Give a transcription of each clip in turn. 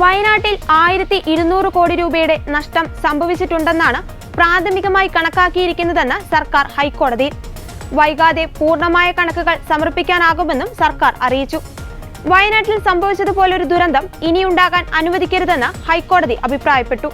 വയനാട്ടിൽ ആയിരത്തി ഇരുന്നൂറ് കോടി രൂപയുടെ നഷ്ടം സംഭവിച്ചിട്ടുണ്ടെന്നാണ് പ്രാഥമികമായി കണക്കാക്കിയിരിക്കുന്നതെന്ന് സർക്കാർ ഹൈക്കോടതി. വൈകാതെ പൂർണമായ കണക്കുകൾ സമർപ്പിക്കാനാകുമെന്നും സർക്കാർ അറിയിച്ചു. വയനാട്ടിൽ സംഭവിച്ചതുപോലൊരു ദുരന്തം ഇനിയുണ്ടാകാൻ അനുവദിക്കരുതെന്ന് ഹൈക്കോടതി അഭിപ്രായപ്പെട്ടു.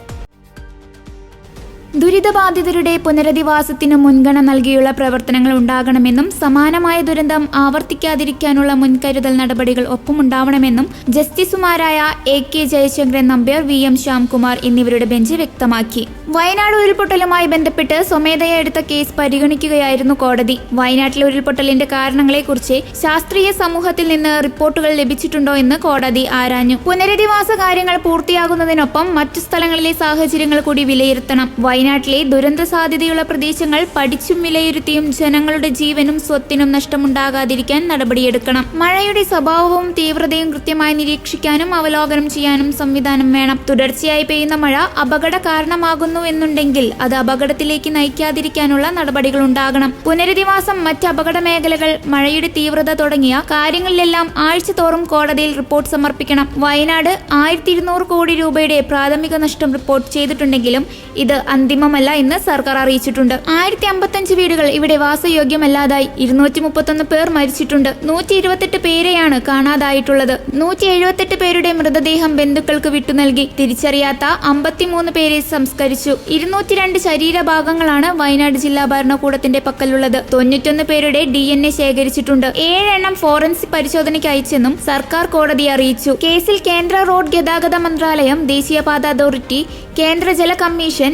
ദുരിതബാധിതരുടെ പുനരധിവാസത്തിന് മുൻഗണന നൽകിയുള്ള പ്രവർത്തനങ്ങൾ ഉണ്ടാകണമെന്നും സമാനമായ ദുരന്തം ആവർത്തിക്കാതിരിക്കാനുള്ള മുൻകരുതൽ നടപടികൾ ഒപ്പമുണ്ടാവണമെന്നും ജസ്റ്റിസുമാരായ A K Jayasankaran Nambiar V M Shyamkumar എന്നിവരുടെ ബെഞ്ച് വ്യക്തമാക്കി. വയനാട് ഉരുൾപൊട്ടലുമായി ബന്ധപ്പെട്ട് സ്വമേധയാ എടുത്ത കേസ് പരിഗണിക്കുകയായിരുന്നു കോടതി. വയനാട്ടിലെ ഉരുൾപൊട്ടലിന്റെ കാരണങ്ങളെക്കുറിച്ച് ശാസ്ത്രീയ സമൂഹത്തിൽ നിന്ന് റിപ്പോർട്ടുകൾ ലഭിച്ചിട്ടുണ്ടോ എന്ന് കോടതി ആരാഞ്ഞു. പുനരധിവാസ കാര്യങ്ങൾ പൂർത്തിയാകുന്നതിനൊപ്പം മറ്റു സ്ഥലങ്ങളിലെ സാഹചര്യങ്ങൾ കൂടി വിലയിരുത്തണം. വയനാട്ടിലെ ദുരന്ത സാധ്യതയുള്ള പ്രദേശങ്ങൾ പഠിച്ചും വിലയിരുത്തിയും ജനങ്ങളുടെ ജീവനും സ്വത്തിനും നഷ്ടമുണ്ടാകാതിരിക്കാൻ നടപടിയെടുക്കണം. മഴയുടെ സ്വഭാവവും തീവ്രതയും കൃത്യമായി നിരീക്ഷിക്കാനും അവലോകനം ചെയ്യാനും സംവിധാനം വേണം. തുടർച്ചയായി പെയ്യുന്ന മഴ അപകട കാരണമാകുന്നു എന്നുണ്ടെങ്കിൽ അത് അപകടത്തിലേക്ക് നയിക്കാതിരിക്കാനുള്ള നടപടികൾ ഉണ്ടാകണം. പുനരധിവാസം മറ്റ് അപകട മേഖലകൾ മഴയുടെ തീവ്രത തുടങ്ങിയ കാര്യങ്ങളിലെല്ലാം ആഴ്ചതോറും കോടതിയിൽ റിപ്പോർട്ട് സമർപ്പിക്കണം. വയനാട് ആയിരത്തി കോടി രൂപയുടെ പ്രാഥമിക നഷ്ടം റിപ്പോർട്ട് ചെയ്തിട്ടുണ്ടെങ്കിലും ഇത് അന്തിമമല്ല എന്ന് സർക്കാർ അറിയിച്ചിട്ടുണ്ട്. ആയിരത്തി അമ്പത്തഞ്ച് വീടുകൾ ഇവിടെ വാസയോഗ്യമല്ലാതായി ഇരുന്നൂറ്റി മുപ്പത്തൊന്ന് പേർ മരിച്ചിട്ടുണ്ട്. നൂറ്റി ഇരുപത്തെട്ട് പേരെയാണ് കാണാതായിട്ടുള്ളത്. നൂറ്റി എഴുപത്തെട്ട് പേരുടെ മൃതദേഹം ബന്ധുക്കൾക്ക് വിട്ടു നൽകി. തിരിച്ചറിയാത്ത അമ്പത്തിമൂന്ന് പേരെ സംസ്കരിച്ചു. ഇരുന്നൂറ്റി രണ്ട് ശരീരഭാഗങ്ങളാണ് വയനാട് ജില്ലാ ഭരണകൂടത്തിന്റെ പക്കലുള്ളത്. തൊണ്ണൂറ്റൊന്ന് പേരുടെ ഡി എൻ എ ശേഖരിച്ചിട്ടുണ്ട്. ഏഴെണ്ണം ഫോറൻസിക് പരിശോധനയ്ക്ക് അയച്ചെന്നും സർക്കാർ കോടതി അറിയിച്ചു. കേസിൽ കേന്ദ്ര റോഡ് ഗതാഗത മന്ത്രാലയം ദേശീയപാത അതോറിറ്റി കേന്ദ്ര ജല commission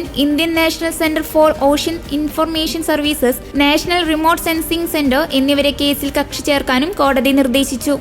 national centre for ocean information services national remote sensing centre എന്നിവരെ കേസിൽ കക്ഷി ചേർക്കാനും കോടതി നിർദ്ദേശിച്ചു.